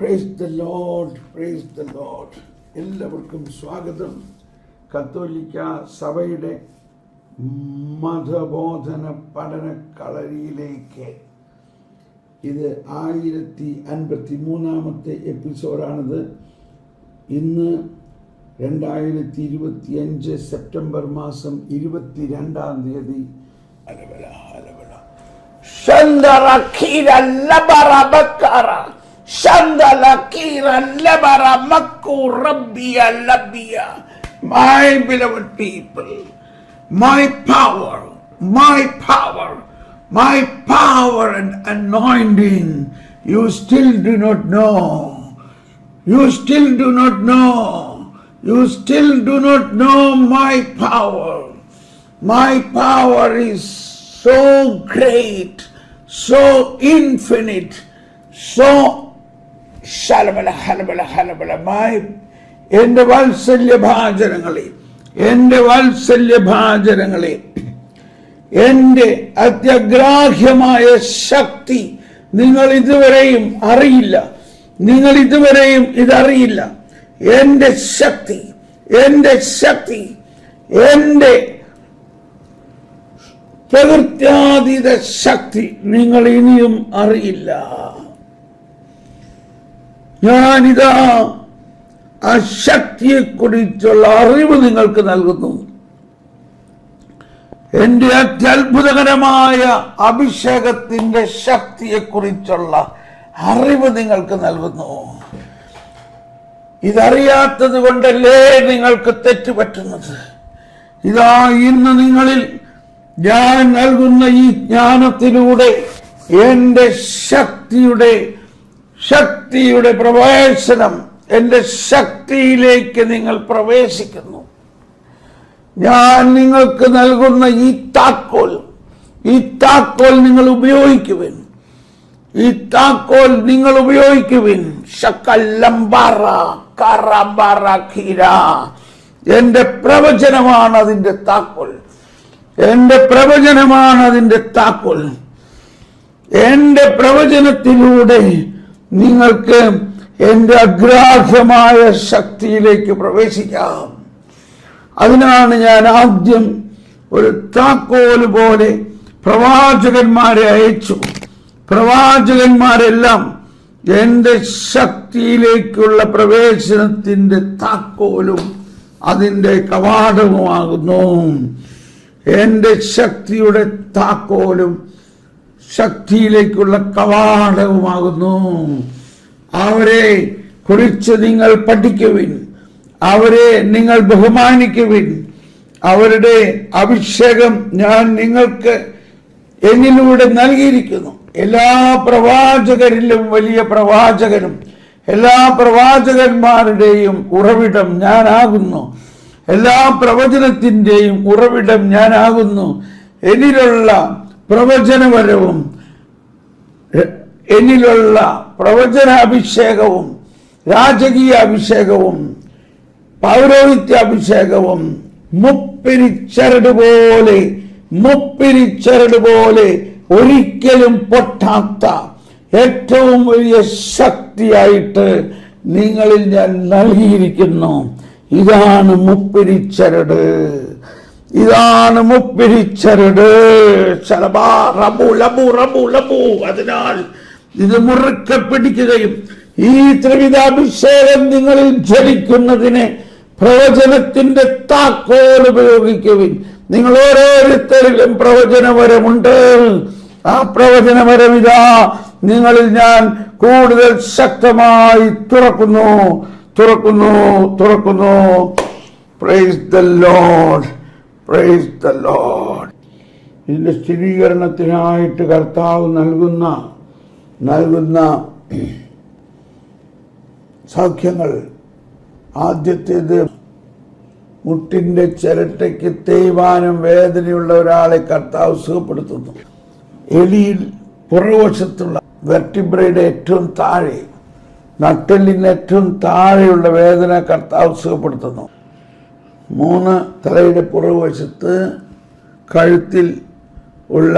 Praise the lord praise the lord എല്ലാവർക്കും സ്വാഗതം. കത്തോലിക്ക സഭയുടെ മതബോധന പഠന കളരിയിലേക്ക് ഇത് ആയിരത്തി അൻപത്തി മൂന്നാമത്തെ എപ്പിസോഡാണിത്. ഇന്ന് രണ്ടായിരത്തി ഇരുപത്തി അഞ്ച് സെപ്റ്റംബർ മാസം ഇരുപത്തി രണ്ടാം തീയതി. അലവല അലവല. My beloved people, my power, my power, my power and anointing, you still do not know. You still do not know. You still do not know my power. My power is so great, so infinite, so ശലബല ഹലബല ഹലബലമായി എന്റെ വാത്സല്യ ഭാചനങ്ങളെ എന്റെ വാത്സല്യ ഭാചനങ്ങളെ എന്റെ അത്യഗ്രാഹ്യമായ ശക്തി നിങ്ങൾ ഇതുവരെയും അറിയില്ല. നിങ്ങൾ ഇതുവരെയും ഇതറിയില്ല. എന്റെ ശക്തി എന്റെ ശക്തി എന്റെ പ്രകൃത്യാതീത ശക്തി നിങ്ങൾ ഇനിയും അറിയില്ല. ഞാനിതാ ആ ശക്തിയെക്കുറിച്ചുള്ള അറിവ് നിങ്ങൾക്ക് നൽകുന്നു. എന്റെ അത്യത്ഭുതകരമായ അഭിഷേകത്തിന്റെ ശക്തിയെക്കുറിച്ചുള്ള അറിവ് നിങ്ങൾക്ക് നൽകുന്നു. ഇതറിയാത്തത് കൊണ്ടല്ലേ നിങ്ങൾക്ക് തെറ്റുപറ്റുന്നത് ഇതാ ഇന്ന് നിങ്ങളിൽ ഞാൻ നൽകുന്ന ഈ ജ്ഞാനത്തിലൂടെ എന്റെ ശക്തിയുടെ ശക്തിയുടെ പ്രവേശനം എന്റെ ശക്തിയിലേക്ക് നിങ്ങൾ പ്രവേശിക്കുന്നു. ഞാൻ നിങ്ങൾക്ക് നൽകുന്ന ഈ താക്കോൽ ഈ താക്കോൽ നിങ്ങൾ ഉപയോഗിക്കുവിൻ. ഈ താക്കോൽ നിങ്ങൾ ഉപയോഗിക്കുവിൻ. ശക്കല്ലംബാറ കറബാറ ഖീര. എന്റെ പ്രവചനമാണ് അതിന്റെ താക്കോൽ. എന്റെ പ്രവചനമാണ് അതിന്റെ താക്കോൽ. എന്റെ പ്രവചനത്തിലൂടെ നിങ്ങൾക്ക് എന്റെ അഗ്രാഹ്യമായ ശക്തിയിലേക്ക് പ്രവേശിക്കാം. അതിനാണ് ഞാൻ ആദ്യം ഒരു താക്കോൽ പോലെ പ്രവാചകന്മാരെ അയച്ചു. പ്രവാചകന്മാരെല്ലാം എന്റെ ശക്തിയിലേക്കുള്ള പ്രവേശനത്തിന്റെ താക്കോലും അതിന്റെ കവാടവുമാകുന്നു. എന്റെ ശക്തിയുടെ താക്കോലും ശക്തിയിലേക്കുള്ള കവാടവുമാകുന്നു. അവരെ കുറിച്ച് നിങ്ങൾ പഠിക്കുവിൻ. അവരെ നിങ്ങൾ ബഹുമാനിക്കുവിൻ. അവരുടെ അഭിഷേകം ഞാൻ നിങ്ങൾക്ക് എന്നിലൂടെ നൽകിയിരിക്കുന്നു. എല്ലാ പ്രവാചകരിലും വലിയ പ്രവാചകനും എല്ലാ പ്രവാചകന്മാരുടെയും ഉറവിടം ഞാനാകുന്നു. എല്ലാ പ്രവചനത്തിന്റെയും ഉറവിടം ഞാനാകുന്നു. എന്നിലുള്ള പ്രവചനപരവും എന്നിലുള്ള പ്രവചനാഭിഷേകവും രാജകീയ അഭിഷേകവും പൗരോഹിത്യ അഭിഷേകവും മുപ്പിരിച്ചരട് പോലെ മുപ്പിരിച്ചരട് പോലെ ഒരിക്കലും പൊട്ടാത്ത ഏറ്റവും വലിയ ശക്തിയായിട്ട് നിങ്ങളിൽ ഞാൻ നൽകിയിരിക്കുന്നു. ഇതാണ് മുപ്പിരിച്ചരട്. ഇതാണ് മുപ്പിരിച്ചരട്. അതിനാൽ ഇത് മുറുക്കെ പിടിക്കുകയും ഈ ത്രിവിധാഭിഷേകം നിങ്ങളിൽ ജനിക്കുന്നതിന് പ്രവചനത്തിന്റെ താക്കോൽ ഉപയോഗിക്കുവിൻ. നിങ്ങൾ ഓരോരുത്തരിലും പ്രവചനപരമുണ്ട് ആ പ്രവചനപരം ഇതാ നിങ്ങളിൽ ഞാൻ കൂടുതൽ ശക്തമായി തുറക്കുന്നു തുറക്കുന്നു തുറക്കുന്നു. Praise the lord praise the lord ഇതിന്റെ സ്ഥിരീകരണത്തിനായിട്ട് കർത്താവ് നൽകുന്ന നൽകുന്ന സൗഖ്യങ്ങൾ. ആദ്യത്തേത് മുട്ടിന്റെ ചിരട്ടയ്ക്ക് തേയ്മാനം വേദനയുള്ള ഒരാളെ കർത്താവ് സുഖപ്പെടുത്തുന്നു. എലിയിൽ പുറകുവശത്തുള്ള വെർട്ടിബ്രയുടെ ഏറ്റവും താഴെ നട്ടെല്ലിന് ഏറ്റവും താഴെയുള്ള വേദന കർത്താവ് സുഖപ്പെടുത്തുന്നു. മൂന്ന് തലയുടെ പുറകുവശത്ത് കഴുത്തിൽ ഉള്ള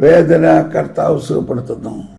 വേദന കർത്താവ് സുഖപ്പെടുത്തുന്നു.